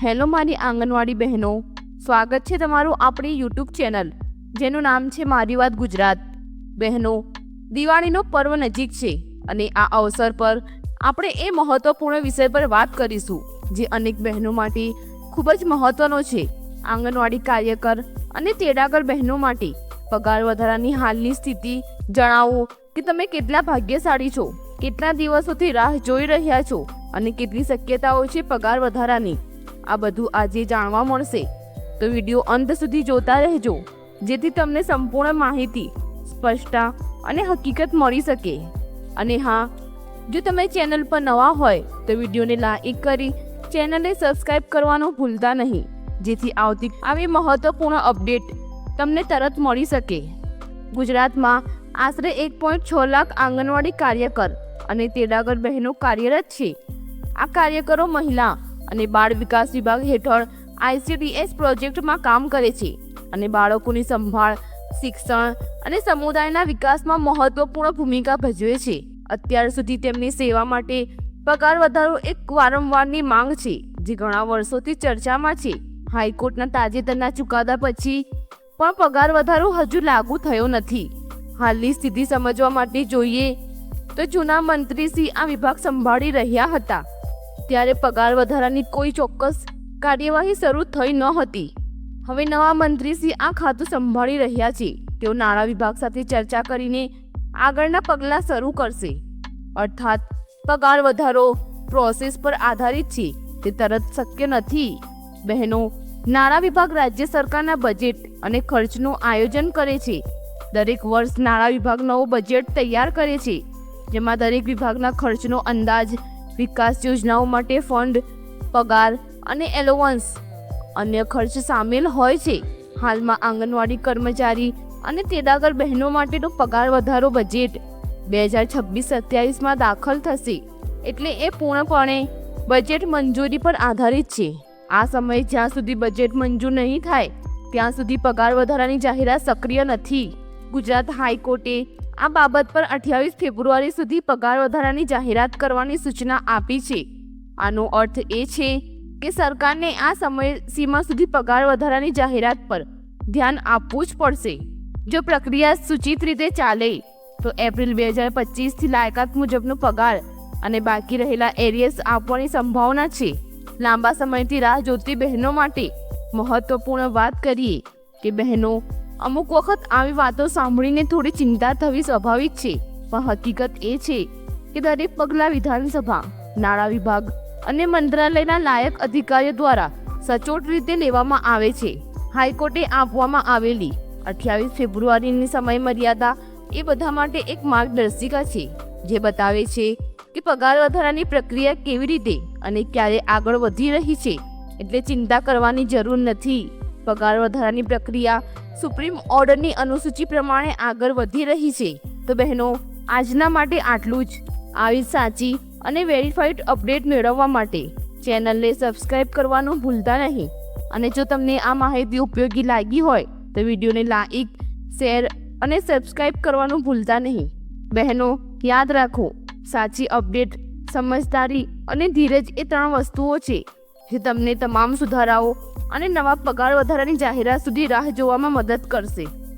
Hello મારી આંગણવાડી બહેનો, સ્વાગત છે તમારું આપણી યુટ્યુબ ચેનલ, જેનું નામ છે મારી વાત ગુજરાત. બહેનો, દિવાળીનો પર્વ નજીક છે અને આ અવસર પર આપણે એ મહત્વપૂર્ણ વિષય પર વાત કરીશું, જે અનેક બહેનો માટે ખૂબ જ મહત્વનો છે. આંગણવાડી કાર્યકર અને તેડાગર બહેનો માટે પગાર વધારાની હાલની સ્થિતિ જણાવો કે તમે કેટલા ભાગ્યશાળી છો, કેટલા દિવસોથી રાહ જોઈ રહ્યા છો અને કેટલી શક્યતાઓ છે પગાર વધારાની. આ બધું આજે જાણવા મળશે. તો વીડિયો અંત સુધી જોતા રહેજો, જેથી તમને સંપૂર્ણ માહિતી સ્પષ્ટતા અને હકીકત મળી શકે. અને હા, જો તમે ચેનલ પર નવા હોય, તો વિડીયોને લાઈક કરી ચેનલને સબસ્ક્રાઇબ કરવાનું ભૂલતા નહીં, જેથી આવતી આવી મહત્વપૂર્ણ અપડેટ તમને તરત મળી શકે. ગુજરાતમાં આશરે એક પોઈન્ટ છ લાખ આંગણવાડી કાર્યકર અને તેડાગર બહેનો કાર્યરત છે. આ કાર્યકરો મહિલા અને બાળ વિકાસ વિભાગ હેઠળ આઈસીડીએસ પ્રોજેક્ટમાં કામ કરે છે અને બાળકોની સંભાળ, શિક્ષણ અને સમુદાયના વિકાસમાં મહત્વપૂર્ણ ભૂમિકા ભજવે છે. અત્યાર સુધી તેમની સેવા માટે પગાર વધારો એક વારંવારની માંગ છે, જે ઘણા વર્ષોથી ચર્ચામાં છે. હાઈકોર્ટના તાજેતરના ચુકાદા પછી પણ પગાર વધારો હજુ લાગુ થયો નથી. હાલની સ્થિતિ સમજવા માટે જોઈએ તો જૂના મંત્રી શ્રી આ વિભાગ સંભાળી રહ્યા હતા. ત્યારે પગાર વધારાની કોઈ ચોક્કસ કાર્યવાહી શરૂ થઈ ન હતી. હવે નવા મંત્રીશ્રી આ ખાતું સંભાળી રહ્યા છે. તેઓ નાણાં વિભાગ સાથે ચર્ચા કરીને આગળના પગલાં શરૂ કરશે. અર્થાત, પગાર વધારો પ્રોસેસ પર આધારિત છે. તે તરત શક્ય નથી. બહેનો, નાણાં વિભાગ રાજ્ય સરકારના બજેટ અને ખર્ચનું આયોજન કરે છે. દરેક વર્ષ નાણાં વિભાગ નવો બજેટ તૈયાર કરે છે, જેમાં દરેક વિભાગના ખર્ચનો અંદાજ વિકાસ યોજનાઓ માટે ફંડ, પગાર અને એલોવન્સ અન્ય ખર્ચ સામેલ હોય છે. હાલમાં આંગણવાડી કર્મચારી અને તેડાગર બહેનો માટેનો પગાર વધારો બજેટ બે હજાર છવ્વીસ સત્યાવીસમાં દાખલ થશે. એટલે એ પૂર્ણપણે બજેટ મંજૂરી પર આધારિત છે. આ સમયે જ્યાં સુધી બજેટ મંજૂર નહીં થાય, ત્યાં સુધી પગાર વધારાની જાહેરાત સક્રિય નથી. ગુજરાત હાઈકોર્ટે આ બાબત પર અઠ્યાવીસ ફેબ્રુઆરી સુધી પગાર વધારાની જાહેરાત કરવાની સૂચના આપી છે. આનો અર્થ એ છે કે સરકારને આ સમય સીમા સુધી પગાર વધારાની જાહેરાત પર ધ્યાન આપવું જ પડશે. જો પ્રક્રિયા સૂચિત રીતે ચાલે, તો એપ્રિલ બે હજાર પચીસથી લાયકાત મુજબનો પગાર અને બાકી રહેલા એરિયસ આપવાની સંભાવના છે. લાંબા સમયથી રાહ જોતી બહેનો માટે મહત્વપૂર્ણ વાત કરીએ કે બહેનો અમુક વખત આવી વાતો સાંભળીને થોડી ચિંતા થવી સ્વાભાવિક છે, પણ હકીકત એ છે કે દરેક પગલાં વિધાનસભા, નાણાં વિભાગ અને મંત્રાલયના લાયક અધિકારીઓ દ્વારા સચોટ રીતે લેવામાં આવે છે. હાઈકોર્ટે આપવામાં આવેલી અઠ્યાવીસ ફેબ્રુઆરીની સમય મર્યાદા એ બધા માટે એક માર્ગદર્શિકા છે, જે બતાવે છે કે પગાર વધારાની પ્રક્રિયા કેવી રીતે અને ક્યારે આગળ વધી રહી છે, એટલે ચિંતા કરવાની જરૂર નથી. પગાર વધારાની પ્રક્રિયા સુપ્રીમ ઓર્ડરની અનુસૂચિ પ્રમાણે આગળ વધી રહી છે. તો બહેનો, આજના માટે આટલું જ. આવી સાચી અને વેરીફાઈડ અપડેટ મેળવવા માટે ચેનલને સબસ્ક્રાઇબ કરવાનું ભૂલતા નહીં. અને જો તમને આ માહિતી ઉપયોગી લાગી હોય, તો વિડીયોને લાઈક, શેર અને સબસ્ક્રાઇબ કરવાનું ભૂલતા નહીં. બહેનો, યાદ રાખો, સાચી અપડેટ, સમજદારી અને ધીરજ એ ત્રણ વસ્તુઓ છે. જે તમને તમામ સુધારાઓ અને નવા પગાર વધારાની જાહેરાત સુધી રાહ જોવામાં મદદ કરશે.